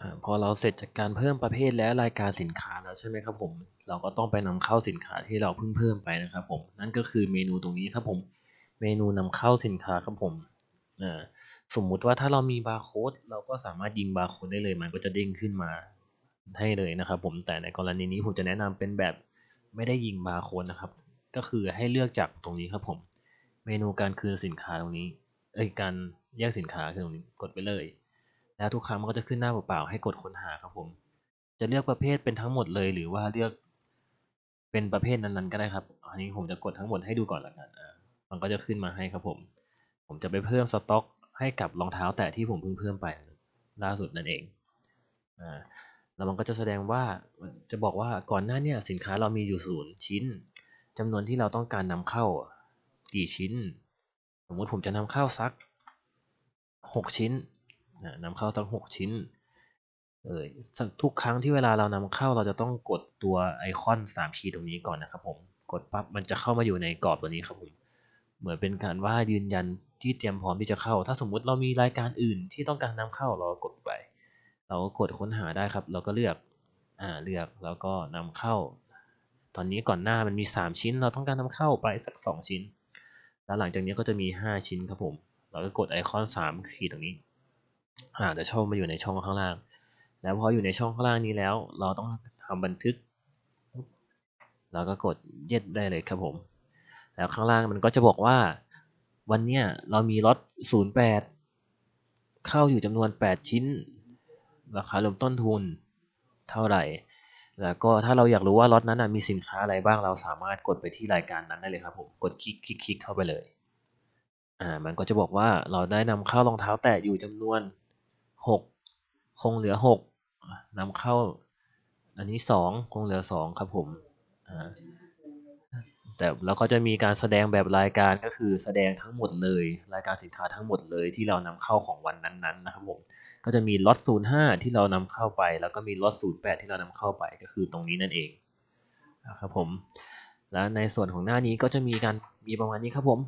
อาพอเราเสร็จจากการเพิ่มประเภทและรายการสินค้าแล้วใช่ไหมครับผมเราก็ต้องไปนำเข้าสินค้าที่เราเพิ่งเพิ่มไปนะครับผมนั่นก็คือเมนูตรงนี้ครับผมเมนูนำเข้าสินค้าครับผมอ่าสมมุติว่าถ้าเรามีบาร์โค้ดเราก็สามารถยิงบาร์โค้ดได้เลยมันก็จะเด้งขึ้นมาให้เลยนะครับผมแต่ในกรณีนี้ผมจะแนะนำเป็นแบบไม่ได้ยิงบาร์โค้ดนะครับ ก็คือให้เลือกจากตรงนี้ครับผม เมนูการคืนสินค้าตรงนี้เอ้ยการแยกสินค้าคือตรงนี้กดไปเลย แล้วทุกครั้งมันก็จะขึ้นหน้าเปล่าๆให้กดค้นหาครับผม จะเลือกประเภทเป็นทั้งหมดเลยหรือว่าเลือกเป็นประเภทนั้นๆก็ได้ครับ อันนี้ผมจะกดทั้งหมดให้ดูก่อนละกันอ่ามันก็จะขึ้นมาให้ครับผม ผมจะไปเพิ่มสต็อก ให้กับรองเท้าแตะที่ผมเพิ่งเพิ่มไปล่าสุดนั่นเองอ่าแล้วมันก็จะแสดงว่าจะบอกว่าก่อนหน้าเนี่ยสินค้าเรามีอยู่ศูนย์ชิ้นจำนวนที่เราต้องการนำเข้ากี่ชิ้น สมมติผมจะนำเข้าสักหกชิ้น นำเข้าทั้งหกชิ้นเออทุกครั้งที่เวลาเรานำเข้าเราจะต้องกดตัวไอคอนสามขีดตรงนี้ก่อนนะครับผมกดปั๊บมันจะเข้ามาอยู่ในกรอบตัวนี้ครับผมเหมือนเป็นการว่ายืนยันที่เตรียมพร้อมที่จะเข้า ถ้าสมมุติเรามีรายการอื่นที่ต้องการนำเข้าเรากดไป เราก็กดค้นหาได้ครับ เราก็เลือกอ่าเลือกแล้วก็นำเข้า ตอนนี้ก่อนหน้ามันมีสามชิ้น เราต้องการนำเข้าไปสักสองชิ้น แล้วหลังจากนี้ก็จะมีห้าชิ้นครับผม เราก็กดไอคอนสามขีดตรงนี้ อ่าจะช่องมาอยู่ในช่องข้างล่าง แล้วพออยู่ในช่องข้างล่างนี้แล้ว เราต้องทำบันทึก เราก็กดเย็ดได้เลยครับผม แล้วข้างล่างมันก็จะบอกว่า วันเนี้ยเรามีล็อต08 เข้าอยู่จำนวน 8 ชิ้น ราคาเริ่มต้นทุนเท่าไหร่ แล้วก็ถ้าเราอยากรู้ว่าล็อตนั้นมีสินค้าอะไรบ้าง เราสามารถกดไปที่รายการนั้นได้เลยครับผม กดคลิกคลิกคลิกเข้าไปเลย อ่า มันก็จะบอกว่าเราได้นำเข้ารองเท้าแตะอยู่จำนวน 6 คงเหลือ 6นำเข้า อันนี้ 2 คงเหลือ 2 ครับผมแต่แล้วก็จะมีการแสดงแบบรายการก็คือแสดงทั้งหมดเลย รายการสินค้าทั้งหมดเลยที่เรานำเข้าของวันนั้นๆนะครับผมก็จะมีล็อต05 ที่เรานำเข้าไป แล้วก็มีล็อต08 ที่เรานำเข้าไปก็คือตรงนี้นั่นเองนะครับผมแล้วในส่วนของหน้านี้ก็จะมีการมีประมาณนี้ครับผม